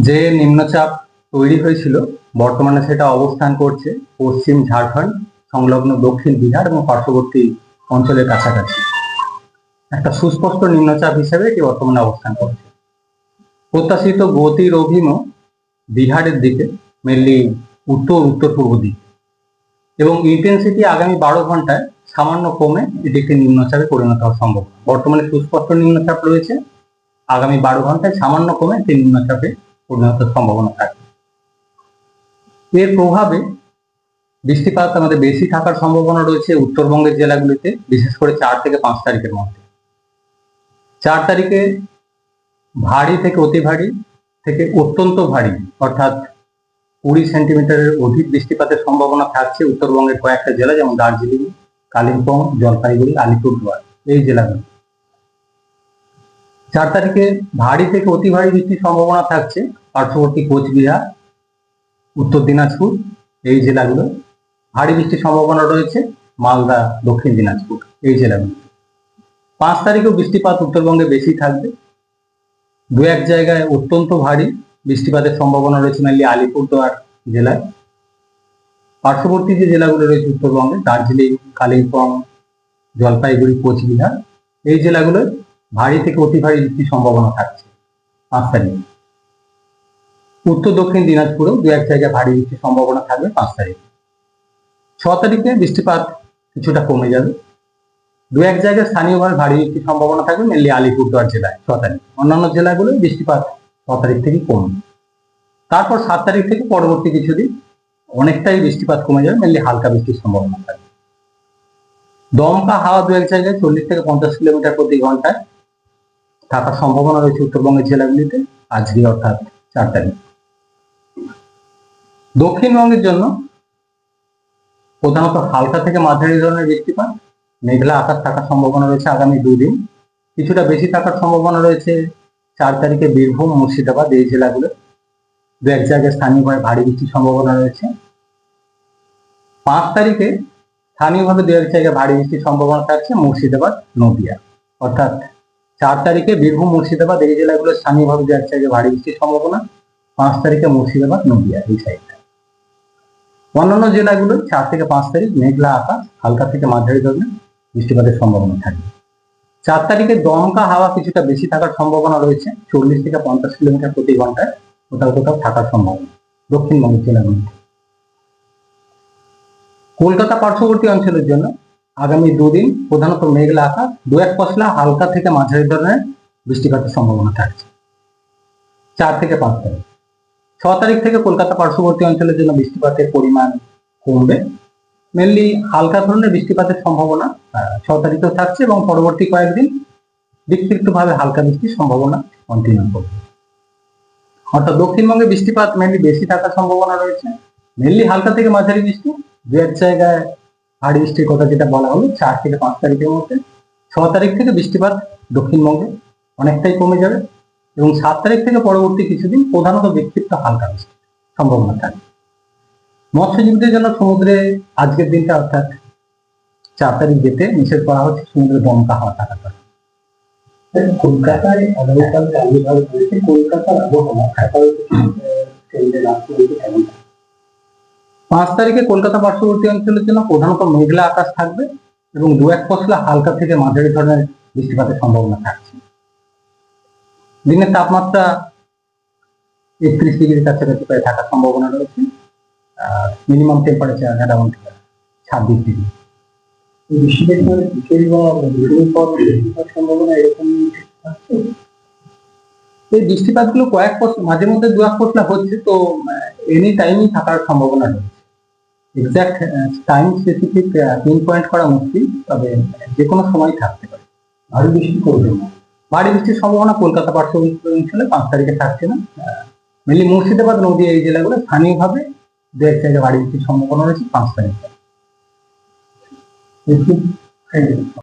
যে নিম্নচাপ তৈরি হয়েছিল, বর্তমানে সেটা অবস্থান করছে পশ্চিম ঝাড়খণ্ড, সংলগ্ন দক্ষিণ বিহার এবং পার্শ্ববর্তী অঞ্চলের কাছাকাছি। একটা সুস্পষ্ট নিম্নচাপ হিসেবে এটি বর্তমানে অবস্থান করছে। প্রত্যাশিত গতির অভিমুখ বিহারের দিকে মেনলি উত্তর উত্তর পূর্ব দিকে। এবং ইন্টেন্সিটি আগামী বারো ঘন্টায় সামান্য কমে এটি একটি নিম্নচাপে পরিণত হওয়া সম্ভব। বর্তমানে সুস্পষ্ট নিম্নচাপ রয়েছে। আগামী বারো ঘন্টায় সামান্য কমে একটি নিম্নচাপে পরিণত সম্ভাবনা থাকে। এর প্রভাবে বৃষ্টিপাত আমাদের বেশি থাকার সম্ভাবনা রয়েছে উত্তরবঙ্গের জেলাগুলিতে, বিশেষ করে চার থেকে পাঁচ তারিখের মধ্যে। চার তারিখে ভারী থেকে অতি ভারী থেকে অত্যন্ত ভারী, অর্থাৎ কুড়ি সেন্টিমিটারের অধিক বৃষ্টিপাতের সম্ভাবনা থাকছে উত্তরবঙ্গের কয়েকটা জেলা, যেমন দার্জিলিং, কালিম্পং, জলপাইগুড়ি, আলিপুরদুয়ার, এই জেলাগুলো চার তারিখে ভারী থেকে অতি ভারী বৃষ্টির সম্ভাবনা থাকছে। পার্শ্ববর্তী কোচবিহার, উত্তর দিনাজপুর, এই জেলাগুলো। ভারী বৃষ্টির সম্ভাবনা রয়েছে মালদা, দক্ষিণ দিনাজপুর, এই জেলাগুলো। পাঁচ তারিখেও বৃষ্টিপাত উত্তরবঙ্গে বেশি থাকবে। দু এক জায়গায় অত্যন্ত ভারী বৃষ্টিপাতের সম্ভাবনা রয়েছে মেনলি আলিপুরদুয়ার জেলায়। পার্শ্ববর্তী যে জেলাগুলো রয়েছে উত্তরবঙ্গে, দার্জিলিং, কালিম্পং, জলপাইগুড়ি, কোচবিহার, এই জেলাগুলোয় ভারী থেকে অতি ভারী বৃষ্টির সম্ভাবনা থাকছে। পাঁচ তারিখ উত্তর, দক্ষিণ দিনাজপুরেও দু এক জায়গায় ভারী বৃষ্টির সম্ভাবনা থাকবে পাঁচ তারিখে ছ তারিখে বৃষ্টিপাত কিছুটা কমে যাবে। দু এক জায়গায় স্থানীয়ভাবে ভারী বৃষ্টির সম্ভাবনা থাকবে মেনলি আলিপুরদুয়ার জেলায় ছ তারিখ। অন্যান্য জেলাগুলো বৃষ্টিপাত ছ তারিখ থেকে কমবে তারপর সাত তারিখ থেকে পরবর্তী কিছুদিন অনেকটাই বৃষ্টিপাত কমে যাবে মেনলি হালকা বৃষ্টির সম্ভাবনা থাকবে। দমকা হাওয়া দু এক জায়গায় চল্লিশ থেকে পঞ্চাশ কিলোমিটার প্রতি ঘন্টায় থাকার সম্ভাবনা রয়েছে উত্তরবঙ্গের জেলাগুলিতে আজকে অর্থাৎ চার তারিখ। দক্ষিণবঙ্গের জন্য প্রধানত হালকা থেকে মাঝারি ধরনের বৃষ্টিপাত, মেঘলা আকাশ থাকার সম্ভাবনা রয়েছে আগামী দুদিন। কিছুটা বেশি থাকার সম্ভাবনা রয়েছে চার তারিখে বীরভূম, মুর্শিদাবাদ এই জেলাগুলো। দু এক জায়গায় স্থানীয়ভাবে ভারী বৃষ্টির সম্ভাবনা রয়েছে। পাঁচ তারিখে স্থানীয়ভাবে দু এক জায়গায় ভারী বৃষ্টির সম্ভাবনা থাকছে মুর্শিদাবাদ, নদিয়া। অর্থাৎ চার তারিখে বীরভূম মুর্শিদাবাদ, এই জেলাগুলো স্থানীয়ভাবে দু এক জায়গায় ভারী বৃষ্টির সম্ভাবনা, পাঁচ তারিখে মুর্শিদাবাদ, নদিয়া, এই সাইডটা অন্যান্য জেলাগুলো চার থেকে পাঁচ তারিখ, মেঘলা আকাশ, হালকা থেকে মাঝারি ধরনের বৃষ্টিপাতের সম্ভাবনা থাকবে। চার তারিখে দমকা হাওয়া কিছুটা বেশি থাকার সম্ভাবনা রয়েছে, চল্লিশ থেকে পঞ্চাশ কিলোমিটার প্রতি ঘন্টায় কোথাও কোথাও থাকার সম্ভাবনা দক্ষিণবঙ্গের জেলাগুলিতে। কলকাতা পার্শ্ববর্তী অঞ্চলের জন্য আগামী দুদিন প্রধানত মেঘলা আকাশ, দু এক পশলা হালকা থেকে মাঝারি ধরনের বৃষ্টিপাতের সম্ভাবনা থাকছে। চার থেকে পাঁচ তারিখ। ছ তারিখ থেকে কলকাতা পার্শ্ববর্তী অঞ্চলের জন্য বৃষ্টিপাতের পরিমাণ কমবে। মেনলি হালকা ধরনের বৃষ্টিপাতের সম্ভাবনা ছ তারিখেও থাকছে এবং পরবর্তী কয়েকদিন বিক্ষিপ্তভাবে হালকা বৃষ্টির সম্ভাবনা কন্টিনিউ করবে। অর্থাৎ দক্ষিণবঙ্গে বৃষ্টিপাত মেনলি বেশি থাকার সম্ভাবনা রয়েছে। মেনলি হালকা থেকে মাঝারি বৃষ্টি, দু এক জায়গায় ভারী বৃষ্টির কথা যেটা বলা হলো, চার থেকে পাঁচ তারিখের মধ্যে। ছ তারিখ থেকে বৃষ্টিপাত দক্ষিণবঙ্গে অনেকটাই কমে যাবে এবং সাত তারিখ থেকে পরবর্তী কিছুদিন প্রধানত বিক্ষিপ্ত হালকা বৃষ্টি সম্ভাবনা থাকে মৎস্যজীবীদের জন্য সমুদ্রে আজকের দিনটা অর্থাৎ চার তারিখ যেতে নিষেধ করা হচ্ছে, সমুদ্রে দমকা হাওয়া থাকার কারণে কলকাতায় আগামীকাল কলকাতার আবহাওয়া। থেকে পাঁচ তারিখে কলকাতা পার্শ্ববর্তী অঞ্চলের জন্য প্রধানত মেঘলা আকাশ থাকবে এবং দু এক পশলা হালকা থেকে মাঝারি ধরনের বৃষ্টিপাতের সম্ভাবনা থাকছে। দিনের তাপমাত্রা একত্রিশ ডিগ্রির কাছাকাছি প্রায় থাকার সম্ভাবনা রয়েছে। মিনিমাম টেম্পারেচার অ্যারাউন্ড ছাব্বিশ ডিগ্রি। এই বৃষ্টিপাত সম্ভাবনা এরকম থাকছে। এই কয়েক মাঝে মধ্যে দু এক পশলা হচ্ছে তো এনি টাইমই থাকার সম্ভাবনা রয়েছে। Exact time specific pin point করা মুশকিল, তবে যে কোনো সময় থাকতে পারে। ভারী বৃষ্টি করবে না। ভারী বৃষ্টির সম্ভাবনা কলকাতা পার্শ্ববর্তী অঞ্চলে পাঁচ তারিখে থাকছে না। মেনলি মুর্শিদাবাদ, নদী এই জেলাগুলো স্থানীয়ভাবে দু এক জায়গায় ভারী বৃষ্টির সম্ভাবনা রয়েছে পাঁচ তারিখে।